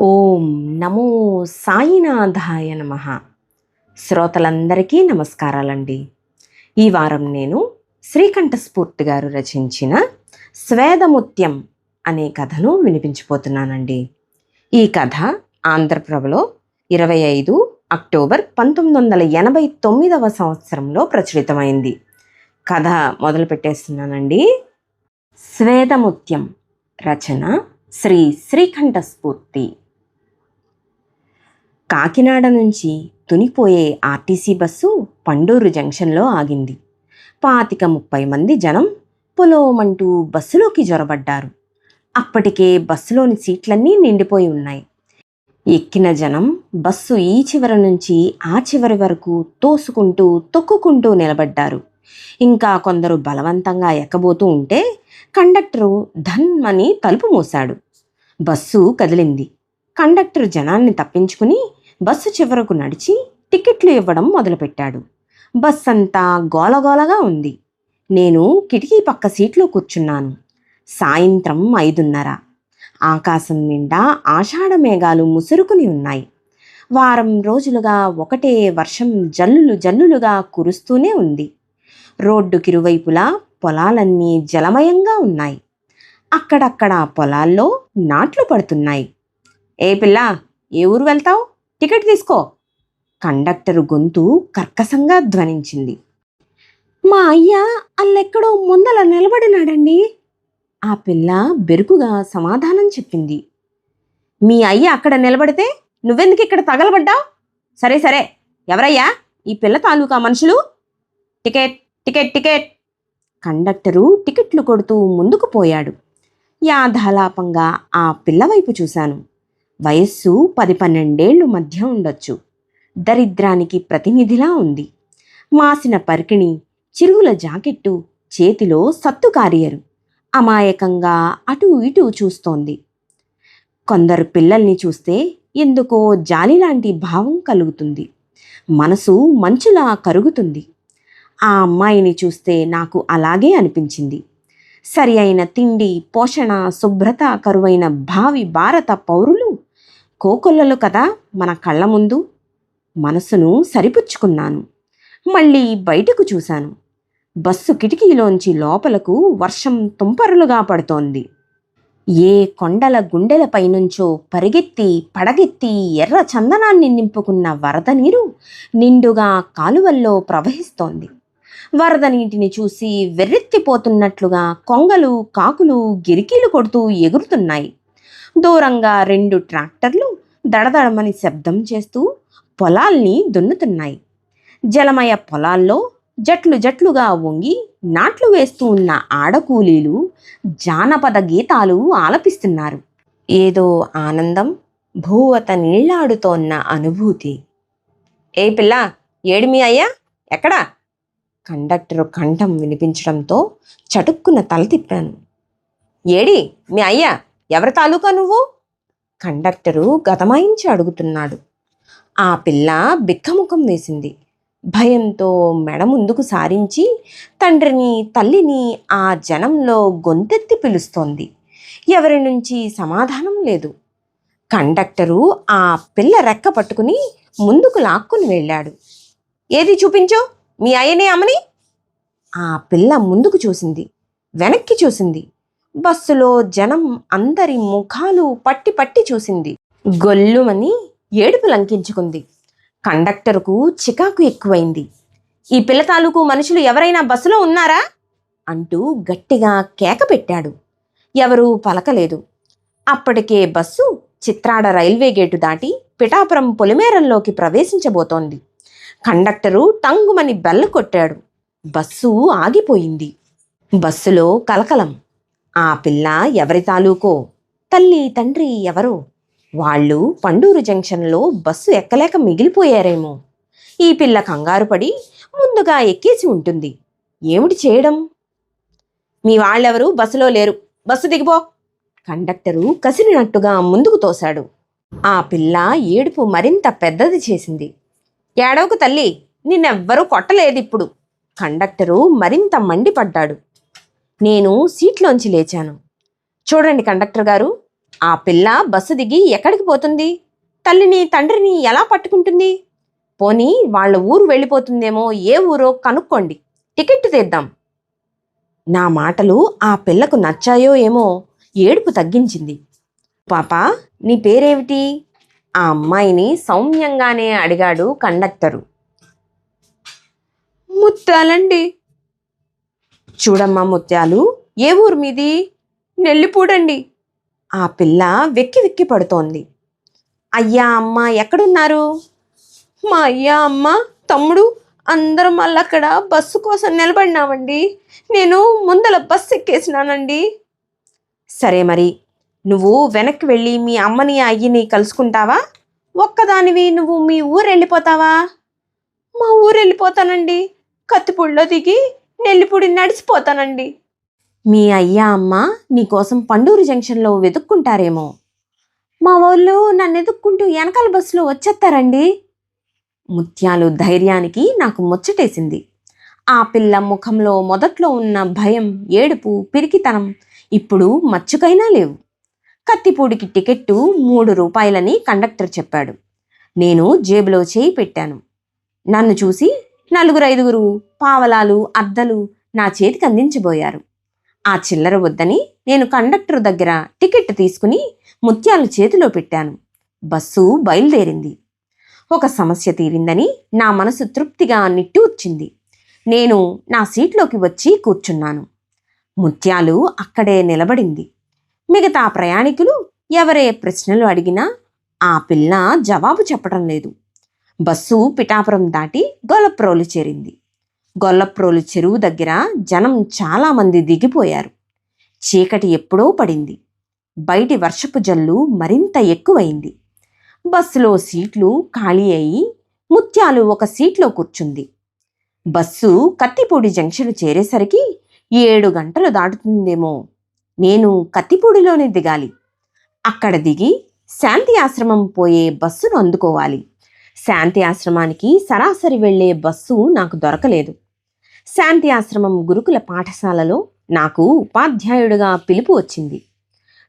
ఓం నమో సాయినాథాయ నమ. శ్రోతలందరికీ నమస్కారాలండి. ఈ వారం నేను శ్రీకంఠస్ఫూర్తి గారు రచించిన స్వేదముత్యం అనే కథను వినిపించిపోతున్నానండి. ఈ కథ ఆంధ్రప్రభలో ఇరవై ఐదు అక్టోబర్ పంతొమ్మిది వందల ఎనభై తొమ్మిదవ సంవత్సరంలో ప్రచురితమైంది. కథ మొదలు పెట్టేస్తున్నానండి స్వేదముత్యం రచన శ్రీ శ్రీకంఠస్ఫూర్తి. కాకినాడ నుంచి తునిపోయే ఆర్టీసీ బస్సు పండూరు జంక్షన్లో ఆగింది. పాతిక ముప్పై మంది జనం పొలోమంటూ బస్సులోకి జొరబడ్డారు. అప్పటికే బస్సులోని సీట్లన్నీ నిండిపోయి ఉన్నాయి. ఎక్కిన జనం బస్సు ఈ చివర నుంచి ఆ చివరి వరకు తోసుకుంటూ తొక్కుకుంటూ నిలబడ్డారు. ఇంకా కొందరు బలవంతంగా ఎక్కబోతూ ఉంటే కండక్టరు ధన్మని తలుపు మూశాడు. బస్సు కదిలింది. కండక్టర్ జనాన్ని తప్పించుకుని బస్సు చివరకు నడిచి టికెట్లు ఇవ్వడం మొదలుపెట్టాడు. బస్ అంతా గోలగోలగా ఉంది. నేను కిటికీ పక్క సీట్లో కూర్చున్నాను. సాయంత్రం ఐదున్నర. ఆకాశం నిండా ఆషాఢ మేఘాలు ముసురుకుని ఉన్నాయి. వారం రోజులుగా ఒకటే వర్షం జల్లులు జల్లులుగా కురుస్తూనే ఉంది. రోడ్డుకిరువైపులా పొలాలన్నీ జలమయంగా ఉన్నాయి. అక్కడక్కడ పొలాల్లో నాట్లు పడుతున్నాయి. ఏ పిల్ల ఏ ఊరు వెళ్తావు? టికెట్ తీసుకో. కండక్టరు గొంతు కర్కశంగా ధ్వనించింది. మా అయ్య అల్లెక్కడో ముందల నిలబడినాడండి. ఆ పిల్ల బెరుకుగా సమాధానం చెప్పింది. మీ అయ్య అక్కడ నిలబడితే నువ్వెందుకు ఇక్కడ తగలబడ్డావు? సరే సరే. ఎవరయ్యా? ఈ పిల్ల తాలూకా మనుషులు? Ticket ticket ticket. కండక్టరు టికెట్లు కొడుతూ ముందుకు పోయాడు. యాధాలాపంగా ఆ పిల్లవైపు చూశాను. వయస్సు పది పన్నెండేళ్ళు మధ్య ఉండొచ్చు. దరిద్రానికి ప్రతినిధిలా ఉంది. మాసిన పరికిణి చిరుగుల జాకెట్టు చేతిలో సత్తు కారియరు. అమాయకంగా అటూ ఇటూ చూస్తోంది. కొందరు పిల్లల్ని చూస్తే ఎందుకో జాలిలాంటి భావం కలుగుతుంది. మనసు మంచులా కరుగుతుంది. ఆ అమ్మాయిని చూస్తే నాకు అలాగే అనిపించింది. సరి అయిన తిండి పోషణ శుభ్రత కరువైన భావి భారత పౌరులు కోకొల్లలు కదా మన కళ్ళ ముందు? మనసును సరిపుచ్చుకున్నాను. మళ్ళీ బయటకు చూశాను. బస్సు కిటికీలోంచి లోపలకు వర్షం తుంపరులుగా పడుతోంది. ఏ కొండల గుండెలపైనుంచో పరిగెత్తి పడగెత్తి ఎర్ర చందనాన్ని నింపుకున్న వరద నీరు నిండుగా కాలువల్లో ప్రవహిస్తోంది. వరద నీటిని చూసి వెర్రెత్తిపోతున్నట్లుగా కొంగలు కాకులు గిరికీలు కొడుతూ ఎగురుతున్నాయి. దూరంగా రెండు ట్రాక్టర్లు దడదడమని శబ్దం చేస్తూ పొలాల్ని దున్నుతున్నాయి. జలమయ పొలాల్లో జట్లు జట్లుగా వంగి నాట్లు వేస్తూ ఉన్న ఆడకూలీలు జానపద గీతాలు ఆలపిస్తున్నారు. ఏదో ఆనందం భూవత నీళ్ళాడుతోన్న అనుభూతి. ఏ పిల్ల ఏడిమి మీ అయ్యా? ఎక్కడా? కండక్టర్ కంఠం వినిపించడంతో చటుక్కున తల తిప్పాను. ఏడి మీ అయ్యా? ఎవరి తాలూకా నువ్వు? కండక్టరు గతమాయించి అడుగుతున్నాడు. ఆ పిల్ల బిక్కముఖం వేసింది. భయంతో మెడ ముందుకు సారించి తండ్రిని తల్లిని ఆ జనంలో గొంతెత్తి పిలుస్తోంది. ఎవరి నుంచి సమాధానం లేదు. కండక్టరు ఆ పిల్ల రెక్క పట్టుకుని ముందుకు లాక్కుని వెళ్ళాడు. ఏది చూపించో? మీ అయ్యనే అమ్మని? ఆ పిల్ల ముందుకు చూసింది. వెనక్కి చూసింది. బస్సులో జనం అందరి ముఖాలు పట్టి పట్టి చూసింది. గొల్లుమని ఏడుపు లంకించుకుంది కండక్టర్కు చికాకు ఎక్కువైంది. ఈ పిల్ల తాలూకు మనుషులు ఎవరైనా బస్సులో ఉన్నారా? అంటూ గట్టిగా కేక పెట్టాడు. ఎవరూ పలకలేదు. అప్పటికే బస్సు చిత్రాడ రైల్వే గేటు దాటి పిఠాపురం పొలిమేరంలోకి ప్రవేశించబోతోంది. కండక్టరు టంగుమని బెల్ల కొట్టాడు. బస్సు ఆగిపోయింది. బస్సులో కలకలం. ఆ పిల్ల ఎవరి తాలూకో? తల్లి తండ్రి ఎవరో? వాళ్ళు పండూరు జంక్షన్లో బస్సు ఎక్కలేక మిగిలిపోయారేమో. ఈ పిల్ల కంగారు పడి ముందుగా ఎక్కేసి ఉంటుంది. ఏమిటి చేయడం? మీ వాళ్ళెవరు బస్సులో లేరు. బస్సు దిగిపో. కండక్టరు కసిరినట్టుగా ముందుకు తోశాడు. ఆ పిల్ల ఏడుపు మరింత పెద్దది చేసింది. ఏడవకు తల్లి నిన్నెవ్వరూ కొట్టలేదిప్పుడు. కండక్టరు మరింత మండిపడ్డాడు. నేను సీట్లోంచి లేచాను. చూడండి కండక్టర్ గారు ఆ పిల్ల బస్సు దిగి ఎక్కడికి పోతుంది? తల్లిని తండ్రిని ఎలా పట్టుకుంటుంది? పోనీ వాళ్ళ ఊరు వెళ్ళిపోతుందేమో ఏ ఊరో కనుక్కోండి. టికెట్ తీద్దాం. నా మాటలు ఆ పిల్లకు నచ్చాయో ఏమో ఏడుపు తగ్గించింది. పాప నీ పేరేమిటి? ఆ అమ్మాయిని సౌమ్యంగానే అడిగాడు కండక్టరు. ముత్తాలండి. చూడమ్మా ముత్యాలు ఏ ఊరు మీది? నెల్లిపూడండి. ఆ పిల్ల వెక్కి వెక్కి పడుతోంది. అయ్యా అమ్మ ఎక్కడున్నారు? మా అయ్యా అమ్మ తమ్ముడు అందరం మళ్ళీ అక్కడ బస్సు కోసం నిలబడినామండి. నేను ముందల బస్సు ఎక్కేసినానండి. సరే మరి నువ్వు వెనక్కి వెళ్ళి మీ అమ్మని అయ్యని కలుసుకుంటావా? ఒక్కదానివి నువ్వు మీ ఊరు వెళ్ళిపోతావా మా ఊరు వెళ్ళిపోతానండి కత్తిపూడిలో దిగి నెల్లిపూడి నడిచిపోతానండి. మీ అయ్యా అమ్మ నీకోసం పండూరు జంక్షన్లో వెతుక్కుంటారేమో. మా వాళ్ళు నన్ను ఎదుక్కుంటూ వెనకాల బస్సులో వచ్చేస్తారండి ముత్యాలు ధైర్యానికి నాకు ముచ్చటేసింది. ఆ పిల్ల ముఖంలో మొదట్లో ఉన్న భయం ఏడుపు పిరికితనం ఇప్పుడు మచ్చుకైనా లేవు. కత్తిపూడికి టికెట్టు మూడు రూపాయలని కండక్టర్ చెప్పాడు. నేను జేబులో చేయి పెట్టాను. నన్ను చూసి నలుగురు ఐదుగురు పావలాలు అద్దలు నా చేతికి అందించబోయారు. ఆ చిల్లర వద్దని నేను కండక్టర్ దగ్గర టికెట్ తీసుకుని ముత్యాలు చేతిలో పెట్టాను. బస్సు బయలుదేరింది. ఒక సమస్య తీరిందని నా మనసు తృప్తిగా నిట్టూర్చింది నేను నా సీట్లోకి వచ్చి కూర్చున్నాను. ముత్యాలు అక్కడే నిలబడింది. మిగతా ప్రయాణికులు ఎవరే ప్రశ్నలు అడిగినా ఆ పిల్ల జవాబు చెప్పడం లేదు. బస్సు పిఠాపురం దాటి గొల్లప్రోలు చేరింది. గొల్లప్రోలు చెరువు దగ్గర జనం చాలామంది దిగిపోయారు. చీకటి ఎప్పుడో పడింది. బయటి వర్షపు జల్లు మరింత ఎక్కువైంది. బస్సులో సీట్లు ఖాళీ అయి ముత్యాలు ఒక సీట్లో కూర్చుంది. బస్సు కత్తిపూడి జంక్షన్ చేరేసరికి ఏడు గంటలు దాటుతుందేమో. నేను కత్తిపూడిలోనే దిగాలి. అక్కడ దిగి శాంతి ఆశ్రమం పోయే బస్సును అందుకోవాలి. శాంతి ఆశ్రమానికి సరాసరి వెళ్ళే బస్సు నాకు దొరకలేదు. శాంతి ఆశ్రమం గురుకుల పాఠశాలలో నాకు ఉపాధ్యాయుడిగా పిలుపు వచ్చింది.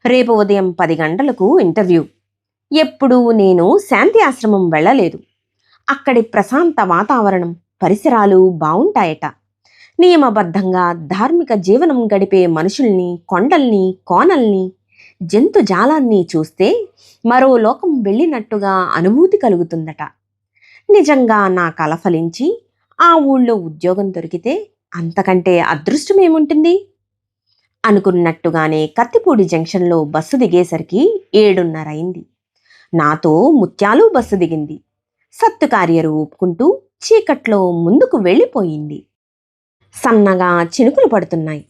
రేపు ఉదయం పది గంటలకు ఇంటర్వ్యూ. ఎప్పుడూ నేను శాంతి ఆశ్రమం వెళ్ళలేదు. అక్కడి ప్రశాంత వాతావరణం పరిసరాలు బావుంటాయట. నియమబద్ధంగా ధార్మిక జీవనం గడిపే మనుషుల్ని కొండల్ని కోనల్ని జంతుజాలాన్ని చూస్తే మరో లోకం వెళ్ళినట్టుగా అనుభూతి కలుగుతుందట. నిజంగా నా కల ఫలించి ఆ ఊళ్ళో ఉద్యోగం దొరికితే అంతకంటే అదృష్టం ఏముంటుంది అనుకున్నట్టుగానే కత్తిపూడి జంక్షన్లో బస్సు దిగేసరికి ఏడున్నర అయింది నాతో ముత్యాలు బస్సు దిగింది. సత్తు కార్యరు ఊపుకుంటూ చీకట్లో ముందుకు వెళ్ళిపోయింది. సన్నగా చినుకులు పడుతున్నాయి.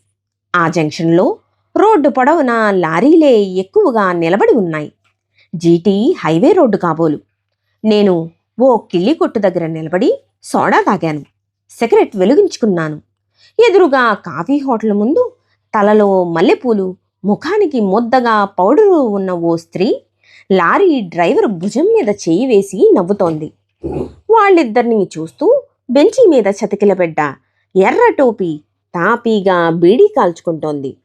ఆ జంక్షన్లో రోడ్డు పొడవునా లారీలే ఎక్కువగా నిలబడి ఉన్నాయి. జీటీ హైవే రోడ్డు కాబోలు. నేను ఓ కిళ్ళి కొట్టు దగ్గర నిలబడి సోడా తాగాను. సిగరెట్ వెలిగించుకున్నాను. ఎదురుగా కాఫీ హోటల్ ముందు తలలో మల్లెపూలు ముఖానికి ముద్దగా పౌడరు ఉన్న ఓ స్త్రీ లారీ డ్రైవర్ భుజం మీద చేయి వేసి నవ్వుతోంది. వాళ్ళిద్దరిని చూస్తూ బెంచి మీద చతికిలబెడ్డ ఎర్ర టోపీ తాపీగా బీడీ కాల్చుకుంటోంది.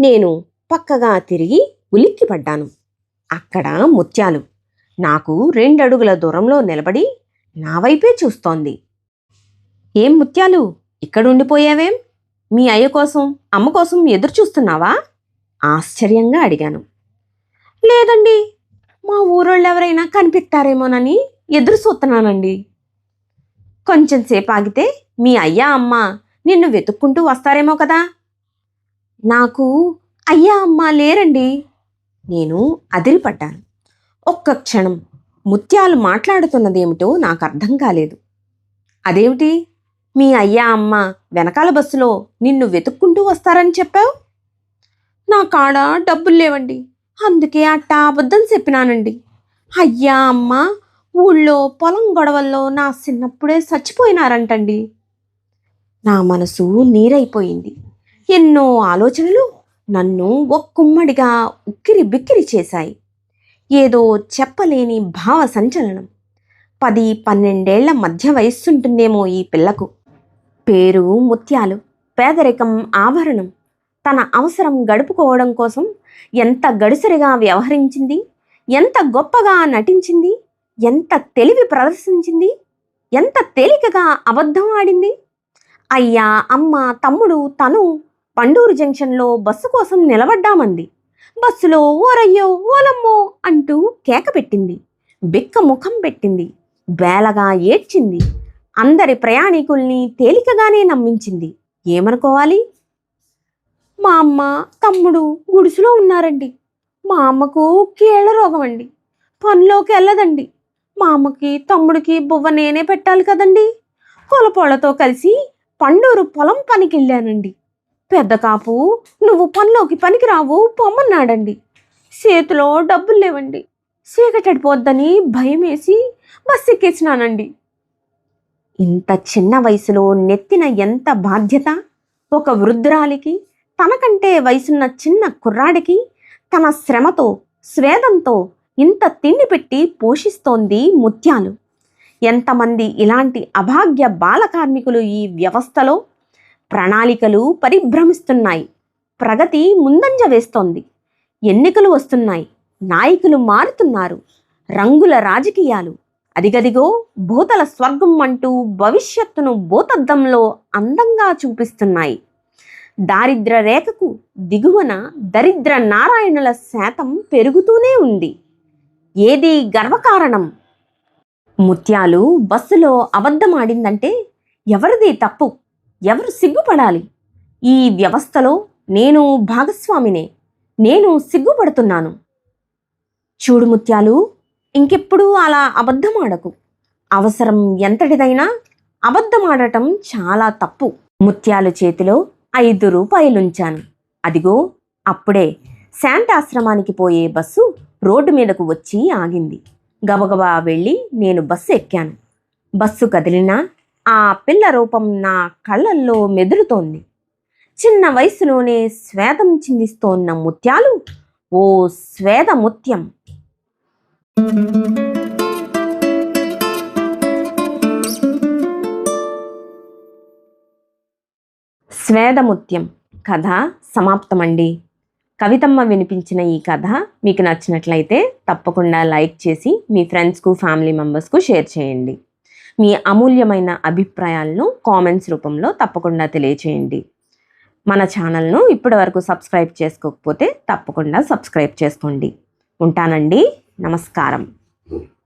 నేను పక్కగా తిరిగి ఉలిక్కిపడ్డాను. అక్కడ ముత్యాలు నాకు రెండడుగుల దూరంలో నిలబడి నా వైపే చూస్తోంది. ఏం ముత్యాలు? ఇక్కడ ఉండిపోయావేం మీ అయ్య కోసం అమ్మ కోసం ఎదురు చూస్తున్నావా? ఆశ్చర్యంగా అడిగాను. లేదండి మా ఊరోళ్ళు ఎవరైనా కనిపిస్తారేమోనని ఎదురు చూస్తున్నానండి. కొంచెం సేపు ఆగితే మీ అయ్యా అమ్మ నిన్ను వెతుక్కుంటూ వస్తారేమో కదా? నాకు అయ్యా అమ్మ లేరండి. నేను అదిరిపడ్డాను. ఒక్క క్షణం ముత్యాలు మాట్లాడుతున్నదేమిటో నాకు అర్థం కాలేదు. అదేమిటి? మీ అయ్యా అమ్మ వెనకాల బస్సులో నిన్ను వెతుక్కుంటూ వస్తారని చెప్పావు? నా కాడ డబ్బులు లేవండి. అందుకే అట్టా అబద్ధం చెప్పినానండి. అయ్యా అమ్మ ఊళ్ళో పొలం గొడవల్లో నా చిన్నప్పుడే చచ్చిపోయినారంటండి. నా మనసు నీరైపోయింది. ఎన్నో ఆలోచనలు నన్ను ఒక్కుమ్మడిగా ఉక్కిరి బిక్కిరి చేశాయి. ఏదో చెప్పలేని భావ సంచలనం. పది పన్నెండేళ్ళ మధ్య వయస్సుంటుందేమో ఈ పిల్లకు. పేరు ముత్యాలు పేదరికం ఆభరణం. తన అవసరం గడుపుకోవడం కోసం ఎంత గడుసరిగా వ్యవహరించింది? ఎంత గొప్పగా నటించింది? ఎంత తెలివి ప్రదర్శించింది? ఎంత తేలికగా అబద్ధం ఆడింది? అయ్యా అమ్మ తమ్ముడు తను పండూరు జంక్షన్లో బస్సు కోసం నిలబడ్డామంది. బస్సులో ఓరయ్యో ఓలమ్మో అంటూ కేక పెట్టింది. బిక్క ముఖం పెట్టింది. బేలగా ఏడ్చింది. అందరి ప్రయాణికుల్ని తేలికగానే నమ్మించింది. ఏమనుకోవాలి? మా అమ్మ తమ్ముడు గుడిసెలో ఉన్నారండి. మా అమ్మకు కీళ్ళ రోగం అండి. పనిలోకి వెళ్ళదండి. మా అమ్మకి తమ్ముడికి బువ్వ నేనే పెట్టాలి కదండి. కొలపోళ్ళతో కలిసి పండూరు పొలం పనికి వెళ్ళానండి పెద్ద కాపు నువ్వు పనిలోకి పనికిరావు పొమ్మన్నాడండి. చేతిలో డబ్బులు లేవండి. చీకటడిపోద్దని భయం వేసి బస్సు ఎక్కేసినానండి ఇంత చిన్న వయసులో నెత్తిన ఎంత బాధ్యత? ఒక వృద్ధురాలికి తనకంటే వయసున్న చిన్న కుర్రాడికి తన శ్రమతో స్వేదంతో ఇంత తిండి పెట్టి పోషిస్తోంది ముత్యాలు. ఎంతమంది ఇలాంటి అభాగ్య బాల కార్మికులు ఈ వ్యవస్థలో? ప్రణాళికలు పరిభ్రమిస్తున్నాయి. ప్రగతి ముందంజ వేస్తోంది. ఎన్నికలు వస్తున్నాయి. నాయకులు మారుతున్నారు. రంగుల రాజకీయాలు. అదిగదిగో భూతల స్వర్గం అంటూ భవిష్యత్తును భూతద్దంలో అందంగా చూపిస్తున్నాయి. దారిద్ర రేఖకు దిగువన దరిద్ర నారాయణుల శాతం పెరుగుతూనే ఉంది. ఏది గర్వకారణం? ముత్యాలు బస్సులో అబద్ధమాడిందంటే ఎవరిది తప్పు? ఎవరు సిగ్గుపడాలి? ఈ వ్యవస్థలో నేను భాగస్వామినే. నేను సిగ్గుపడుతున్నాను. చూడు ముత్యాలు ఇంకెప్పుడు అలా అబద్ధమాడకు. అవసరం ఎంతటిదైనా అబద్ధమాడటం చాలా తప్పు. ముత్యాలు చేతిలో ఐదు రూపాయలుంచాను. అదిగో అప్పుడే శాంతాశ్రమానికి పోయే బస్సు రోడ్డు మీదకు వచ్చి ఆగింది. గబగబా వెళ్ళి నేను బస్సు ఎక్కాను. బస్సు కదిలినా ఆ పిల్ల రూపం నా కళ్ళల్లో మెదులుతోంది. చిన్న వయసులోనే స్వేదం చిందిస్తోన్న ముత్యాలు ఓ స్వేద ముత్యం స్వేదముత్యం కథ సమాప్తమండి. కవితమ్మ వినిపించిన ఈ కథ మీకు నచ్చినట్లయితే తప్పకుండా లైక్ చేసి మీ ఫ్రెండ్స్కు ఫ్యామిలీ మెంబర్స్కు షేర్ చేయండి. మీ అమూల్యమైన అభిప్రాయాలను కామెంట్స్ రూపంలో తప్పకుండా తెలియచేయండి. మన ఛానల్ను ఇప్పటివరకు సబ్స్క్రైబ్ చేసుకోకపోతే తప్పకుండా సబ్స్క్రైబ్ చేసుకోండి. ఉంటానండి. నమస్కారం.